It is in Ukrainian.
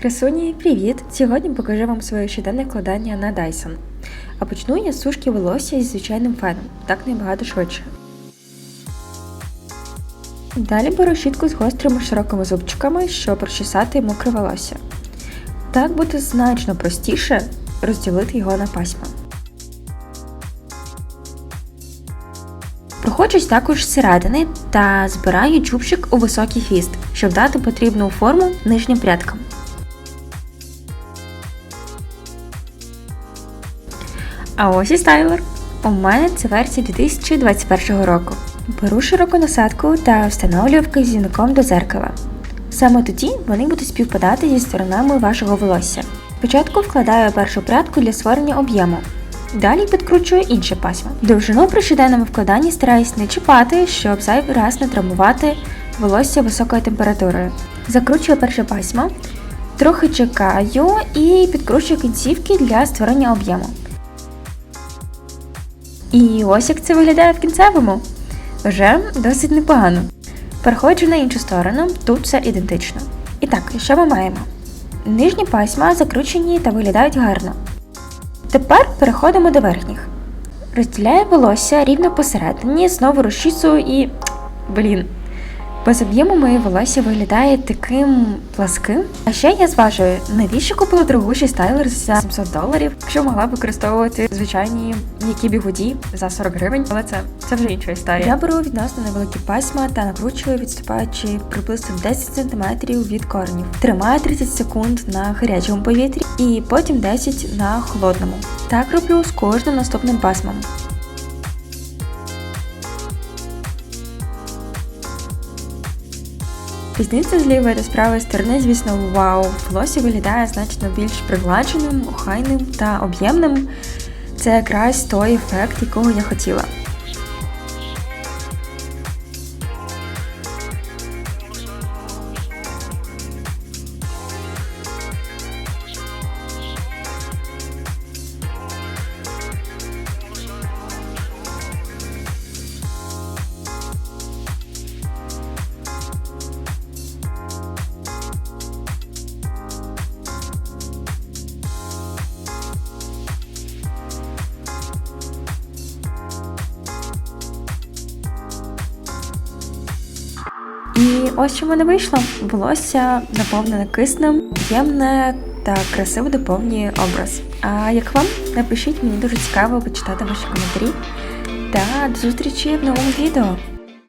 Красуні, привіт! Сьогодні покажу вам своє щоденне вкладання на Dyson. А почну я з сушки волосся із звичайним феном, так набагато швидше. Далі беру щітку з гострими широкими зубчиками, щоб розчесати мокре волосся. Так буде значно простіше розділити його на пасьма. Проходжусь також зсередини та збираю чубчик у високий хвіст, щоб дати потрібну форму нижнім прядкам. А ось і стайлер. У мене це версія 2021 року. Беру широку насадку та встановлюю вказівником до зеркала. Саме тоді вони будуть співпадати зі сторонами вашого волосся. Спочатку вкладаю першу прядку для створення об'єму. Далі підкручую інше пасмо. Довжину при щоденному вкладанні стараюсь не чіпати, щоб зайвий раз не травмувати волосся високою температурою. Закручую перше пасмо, трохи чекаю і підкручую кінцівки для створення об'єму. І ось як це виглядає в кінцевому. Вже досить непогано. Переходжу на іншу сторону, тут все ідентично. І так, що ми маємо? Нижні пасьма закручені та виглядають гарно. Тепер переходимо до верхніх. Розділяю волосся рівно посередині, знову розчісую і. Блін. Без об'єму моє волосся виглядає таким пласким. А ще я зважую, навіщо купила дорогущий стайлер за 700 доларів, якщо могла використовувати звичайні м'які бігуді за 40 гривень, але це, це вже інша історія. Я беру відносно невеликі пасьма та накручую, відступаючи приблизно 10 см від коренів. Тримаю 30 секунд на гарячому повітрі і потім 10 на холодному. Так роблю з кожним наступним пасмом. Різниця з лівої та з правої сторони, звісно, вау. Волосся виглядає значно більш пригладженим, охайним та об'ємним. Це якраз той ефект, якого я хотіла. І ось що в мене вийшло. Волосся наповнене киснем, ємне та красиво доповнює образ. А як вам? Напишіть, мені дуже цікаво почитати ваші коментарі. Та до зустрічі в новому відео.